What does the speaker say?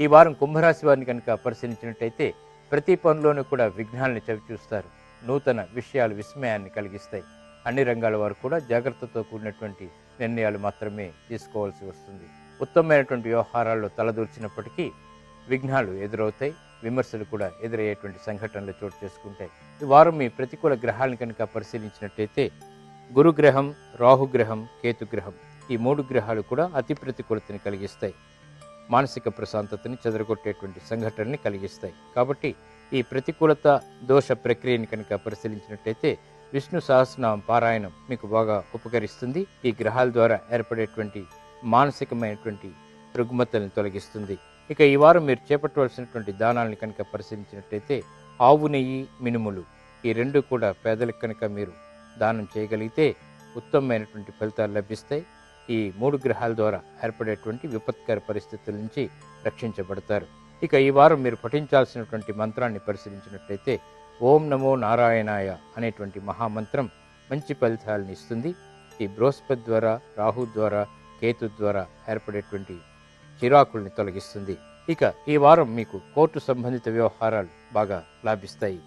ఈ వారం కుంభరాశి వారిని కనుక పరిశీలించినట్టయితే ప్రతి పనిలోనూ కూడా విఘ్నాలను చవిచూస్తారు. నూతన విషయాలు విస్మయాన్ని కలిగిస్తాయి. అన్ని రంగాల వారు కూడా జాగ్రత్తతో కూడినటువంటి నిర్ణయాలు మాత్రమే తీసుకోవాల్సి వస్తుంది. ఉత్తమమైనటువంటి వ్యవహారాల్లో తలదూర్చినప్పటికీ విఘ్నాలు ఎదురవుతాయి. విమర్శలు కూడా ఎదురయ్యేటువంటి సంఘటనలు చోటు చేసుకుంటాయి. ఈ వారం మీ ప్రతికూల గ్రహాలను కనుక పరిశీలించినట్టయితే గురుగ్రహం రాహుగ్రహం కేతుగ్రహం ఈ మూడు గ్రహాలు కూడా అతి ప్రతికూలతని కలిగిస్తాయి. మానసిక ప్రశాంతతని చెదరగొట్టేటువంటి సంఘటనని కలిగిస్తాయి. కాబట్టి ఈ ప్రతికూలత దోష ప్రక్రియని కనుక పరిశీలించినట్టయితే విష్ణు సహస్రనామ పారాయణం మీకు బాగా ఉపకరిస్తుంది. ఈ గ్రహాల ద్వారా ఏర్పడేటువంటి మానసికమైనటువంటి రుగ్మతలను తొలగిస్తుంది. ఇక ఈ వారం మీరు చేపట్టవలసినటువంటి దానాలను కనుక పరిశీలించినట్టయితే ఆవు నెయ్యి మినుములు ఈ రెండు కూడా పేదలకు కనుక మీరు దానం చేయగలిగితే ఉత్తమమైనటువంటి ఫలితాలు లభిస్తాయి. ఈ మూడు గ్రహాల ద్వారా ఏర్పడేటువంటి విపత్కర పరిస్థితుల నుంచి రక్షించబడతారు. ఇక ఈ వారం మీరు పఠించాల్సినటువంటి మంత్రాన్ని పరిశీలించినట్లయితే ఓం నమో నారాయణాయ అనేటువంటి మహామంత్రం మంచి ఫలితాలను ఇస్తుంది. ఈ బృహస్పతి ద్వారా రాహు ద్వారా కేతు ద్వారా ఏర్పడేటువంటి చిరాకుల్ని తొలగిస్తుంది. ఇక ఈ వారం మీకు కోర్టు సంబంధిత వ్యవహారాలు బాగా లాభిస్తాయి.